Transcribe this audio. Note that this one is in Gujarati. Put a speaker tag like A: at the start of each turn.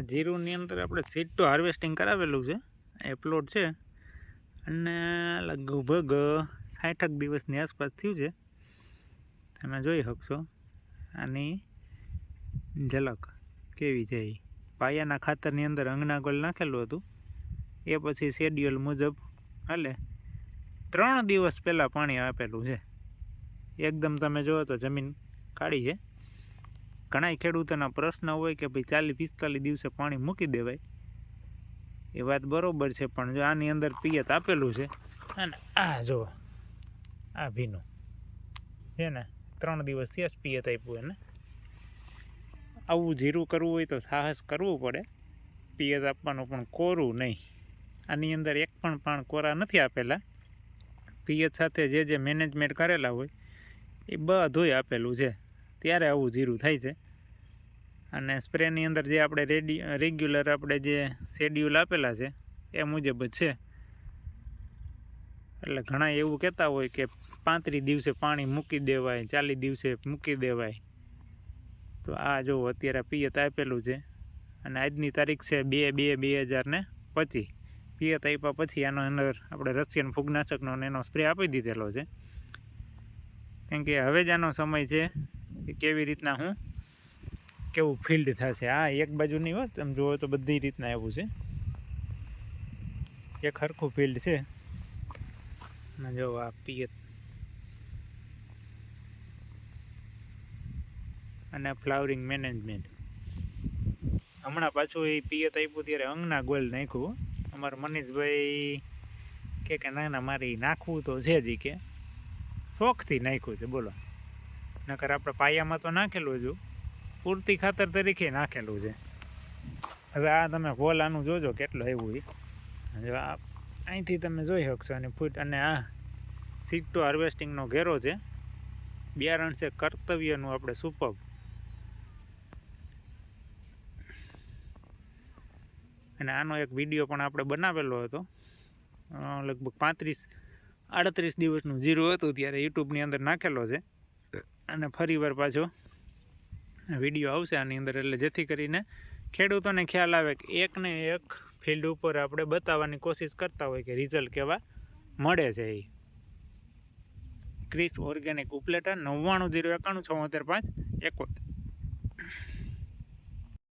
A: જીરુની અંદર આપણે સીટ ટુ હાર્વેસ્ટિંગ કરાવેલું છે. એ પ્લોટ છે. અને લગભગ સાઠક દિવસની આસપાસ થયું છે. તમે જોઈ શકશો. આની ઝલક કેવી છે એ પાયાના ખાતરની અંદર અંગના ગોળ નાખેલું હતું. એ પછી શેડ્યુલ મુજબ હાલે ત્રણ દિવસ પહેલાં પાણી આપેલું છે. એકદમ તમે જુઓ તો જમીન કાળી છે. ઘણા ખેડૂતોના પ્રશ્ન હોય કે ભાઈ ચાલીસ, પિસ્તાલીસ દિવસે પાણી મૂકી દેવાય. એ વાત બરાબર છે, પણ જો આની અંદર પિયત આપેલું છે, અને આ જો આ ભીનું, છે ને, ત્રણ દિવસ થયા જ પિયત આપ્યું એને. આવું જીરું કરવું હોય તો સાહસ કરવું પડે, પિયત આપવાનું પણ કોરું નહીં. આની અંદર એક પણ પાણ કોરા નથી આપેલા. પિયત સાથે જે જે મેનેજમેન્ટ કરેલા હોય, એ બધુંય આપેલું છે. ત્યારે આવું જીરું થાય છે. અને સ્પ્રેની અંદર જે આપણે રેડી, રેગ્યુલર આપણે જે શેડ્યુલ આપેલા છે, એ મુજબ જ છે. એટલે ઘણા એવું કહેતા હોય કે પાંત્રીસ દિવસે પાણી મૂકી દેવાય, ચાલીસ દિવસે મૂકી દેવાય. તો આ જો અત્યારે પિયત આપેલું છે, અને આજની તારીખ છે બે બે બે હજાર ને પચીસ. પિયત આપ્યા પછી આનો અંદર આપણે રશિયન ફૂગનાશકનો એનો સ્પ્રે આપી દીધેલો છે. કેમ કે હવે જ આનો સમય છે કે કેવી રીતના હું કેવું ફિલ્ડ થશે? આ એક બાજુ નહીં હોત તમે જુઓ તો બધી રીતના એવું છે. એક હરખું ફિલ્ડ છે. જો આ પિયત. અને ફ્લાવરિંગ મેનેજમેન્ટ. હમણાં પાછું એ પિયત આપ્યું ત્યારે અંગના ગોલ નાખ્યું. અમારા મનીષભાઈ કે ના ના, મારે નાખવું તો છે જ કે. શોખથી નાખ્યું છે, બોલો. નકર આપણે પાયામાં તો નાખેલું જ. પૂરતી ખાતર તરીકે નાખેલું છે. હવે આ તમે હોલ આનું જોજો કેટલું આવ્યું એ જો આ અહીંથી તમે જોઈ શકશો અને ફૂટ અને આ સીટો હાર્વેસ્ટિંગનો ઘેરો છે. બિયારણ છે કર્તવ્યનું આપણે સુપબ અને આનો એક વીડિયો પણ આપણે બનાવેલો હતો. લગભગ પાંત્રીસ, આડત્રીસ દિવસનું જીરું હતું ત્યારે યુટ્યુબની અંદર નાખેલો છે. અને ફરી વાર પાછો વીડિયો આવશે આની અંદર. એટલે જેથી કરીને ખેડૂતોને ખ્યાલ આવે કે એકને એક ફિલ્ડ ઉપર આપણે બતાવવાની કોશિશ કરતા હોય કે રિઝલ્ટ કેવા મળે છે એ. ક્રિસ ઓર્ગેનિક ઉપલેટા નવ્વાણું જીરો એકાણું, છોતેર પાંચ, એકોતેર.